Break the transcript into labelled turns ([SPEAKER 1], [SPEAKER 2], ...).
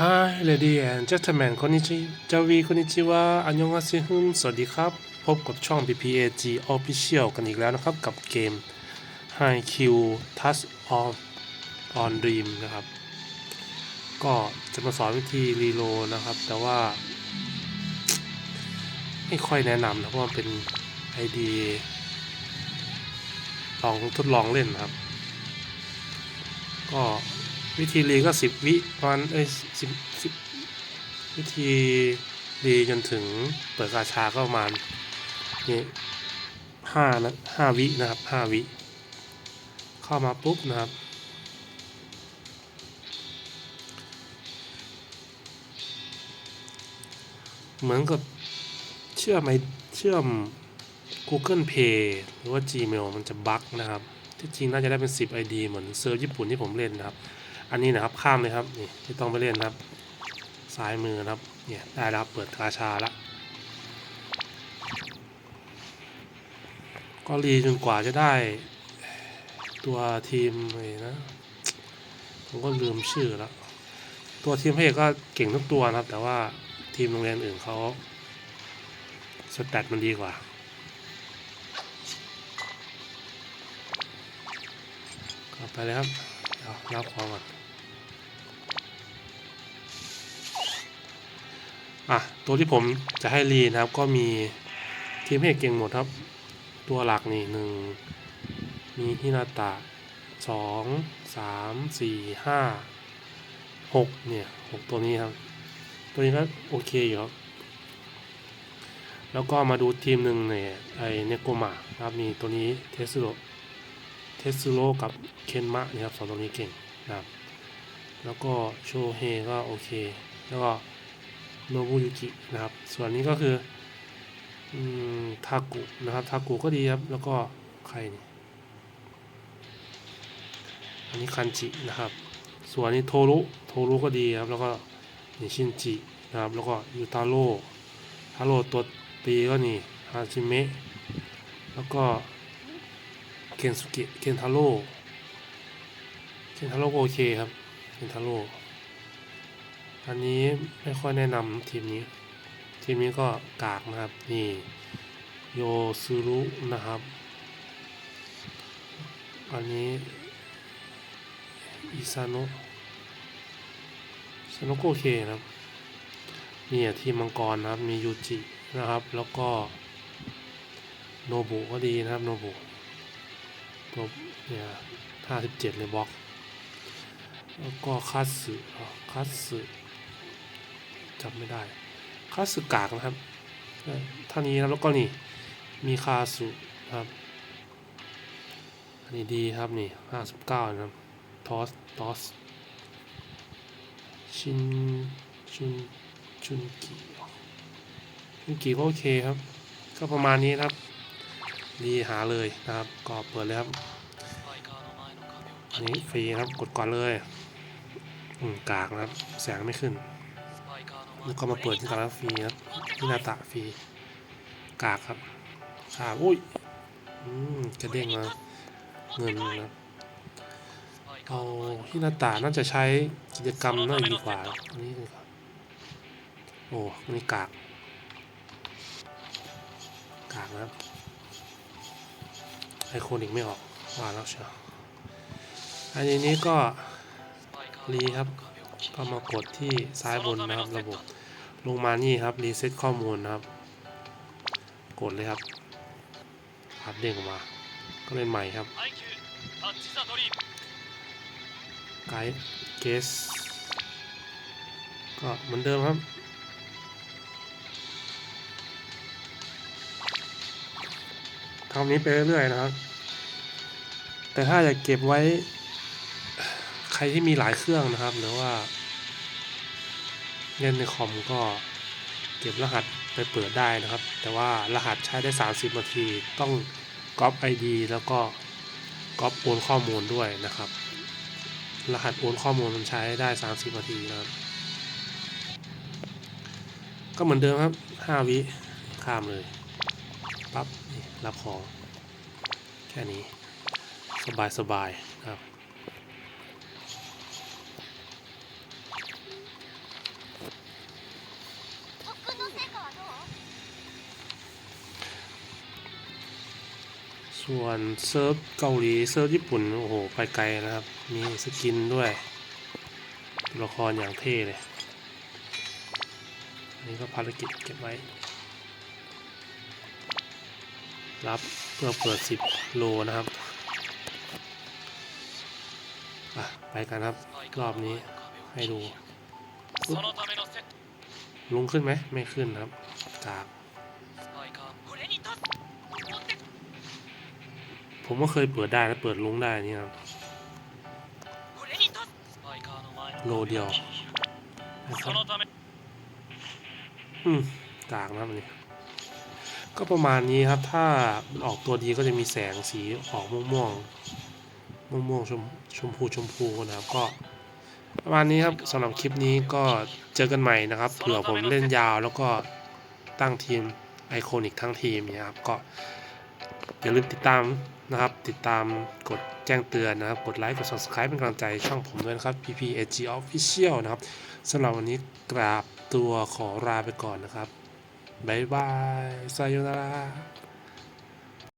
[SPEAKER 1] Hi lady and gentlemen คนนี้จาวีคนนี้ชื่อว่าอันยองอาเซียนสวัสดีครับ พบกับช่อง PPAG Official กันอีกแล้วนะครับ กับเกม High Q Touch on on Dream นะครับ ก็จะมาสอนวิธีรีโลนะครับ แต่ว่า ไม่ค่อยแนะนำนะเพราะมันเป็น ID ลองทดลองเล่นนะครับ ก็ วิธีรีก็สิบวิประมาณเอ้ยสิบสิบวิธีรีจนถึงเปิดกาชาก็ประมาณนี่ห้านะห้าวินะครับห้าวิ เข้ามาปุ๊บนะครับเหมือนกับเชื่อมไอเชื่อม Google Pay หรือว่า Gmail มันจะบั๊กนะครับ ที่จริงน่าจะได้เป็น 10 ID เหมือนเซิร์ฟญี่ปุ่นที่ผมเล่นนะครับ อันนี้นะครับข้ามเลยครับนี่ที่ต้องไปเล่นครับซ้ายมือนะครับเนี่ยได้แล้วครับเปิดกาชาล้วก็รีจนกว่าจะได้ตัวทีมไอ้นะผมก็ลืมชื่อแล้วตัวทีมพระเอกก็เก่งทุกตัวนะครับ แต่ว่าทีมโรงเรียนอื่นเขาสแตทมันดีกว่ากลับไปเลยครับเดี๋ยวรับของก่อน อะตัวที่ผมจะให้รีนะครับ ก็มีทีมเพกเก่งหมดครับ ตัวหลักนี่หนึ่งมีฮินาตะสองสามสี่ห้าหกเนี่ยหกตัวนี้ครับ ตัวนี้ก็โอเคอยู่ครับ แล้วก็มาดูทีมหนึ่งเนี่ยไอเนโกมะครับมีตัวนี้เทสโรเทสโรกับเคนมะนี่ยครับสองตัวนี้เก่งนะครับ แล้วก็โชเฮก็โอเค แล้วก็ โนบุยุกินะครับ ส่วนนี้ก็คืออทากุนะครับทากุก็ดีครับ แล้วก็ใครนี่อันนี้คันจินะครับ ส่วนนี้โทรุโทรุก็ดีครับ แล้วก็นี่ชินจินะครับ แล้วก็ยูตาโร่ทาโร่ตัวตีก็นี่ฮาจิเมะแล้วก็เคนสุกิเคนทาโร่เคนทาโร่โอเคครับเคนทาโร่ อันนี้ไม่ค่อยแนะนำทีมนี้ ทีมนี้ก็กากนะครับ นี่โยซูรุนะครับ อันนี้อิซานะอิซานะก็โอเคนะครับนี่ทีมมังกรนะครับ มียูจินะครับ แล้วก็โนบุก็ดีนะครับ โนบุตัวเนี่ยห้าสิบเจ็ดเลยบล็อก แล้วก็คัตสึคัตสึ จำไม่ได้คัตสึกากนะครับเท่านี้แล้วก็นี่มีคาสุครับอันนี้ดีครับนี่ห้าสิบเก้านะครับทอสทอสชินชุนชุนกิชุนกิก็โอเคครับ ก็ประมาณนี้ครับดีหาเลยนะครับก็เปิดเลยครับอันนี้ฟรีครับกดก่อนเลย อืมกากนะครับ แสงไม่ขึ้น แล้วก็มาเปิดที่ตลาดฟรีครับที่นาตะฟรีกากครับกากอุ้ยอืมกระเด้งมาเงินนะเอาที่นาตาน่าจะใช้กิจกรรมน่าจะดีกว่าอันนี้ดีกว่าโอ้นี่กาก กากนะครับไอโคนิกไม่ออกว่าแล้วเชียวอันนี้ก็รีครับ ก็มากดที่ซ้ายบนนะครับระบบลงมานี่ครับรีเซ็ตข้อมูลนะครับ กดเลยครับภาพเด้งออกมา ก็เลยใหม่ครับไกด์เกสก็เหมือนเดิมครับทำนี้ไปเรื่อยๆนะครับ แต่ถ้าอยากเก็บไว้ใครที่มีหลายเครื่องนะครับ หรือว่า เล่นในคอมก็เก็บรหัสไปเปิดได้นะครับ แต่ว่ารหัสใช้ได้ 30 นาที ต้องก๊อป ID แล้วก็ก๊อปโอนข้อมูลด้วยนะครับ รหัสโอนข้อมูลมันใช้ได้ 30 นาทีนะครับ ก็เหมือนเดิมครับ 5 วิข้ามเลยปั๊บรับของแค่นี้ สบายสบาย ส่วนเซิร์ฟเกาหลีเซิร์ฟญี่ปุ่น โอ้โห ไปไกลนะครับ มีสกินด้วยตัวละครอย่างเท่เลย อันนี้ก็ภารกิจเก็บไว้ รับเพื่อเปิด 10 โลนะครับ ไปกันครับ รอบนี้ให้ดูลุงขึ้นไหม ไม่ขึ้นครับกาก ผมก็เคยเปิดได้แล้วเปิดลุ้งได้นี่ครับโลเดียวอืมกลางนะมันนี่ก็ประมาณนี้ครับ ถ้าออกตัวดีก็จะมีแสงสีออกม่วงม่วงม่วงม่วงชมชมพูชมพูนะครับ ก็ ประมาณนี้ครับสำหรับคลิปนี้ก็เจอกันใหม่นะครับ เผื่อผมเล่นยาวแล้วก็ตั้งทีมไอคอนิกทั้งทีมนะครับ ก็อย่าลืมติดตามนะครับ ติดตามกดแจ้งเตือนนะครับ กดไลค์ กด subscribe เป็นกำลังใจช่องผมด้วยนะครับ PPAG Official นะครับสำหรับวันนี้กราบตัวขอลาไปก่อนนะครับ บ๊ายบายซาโยนารา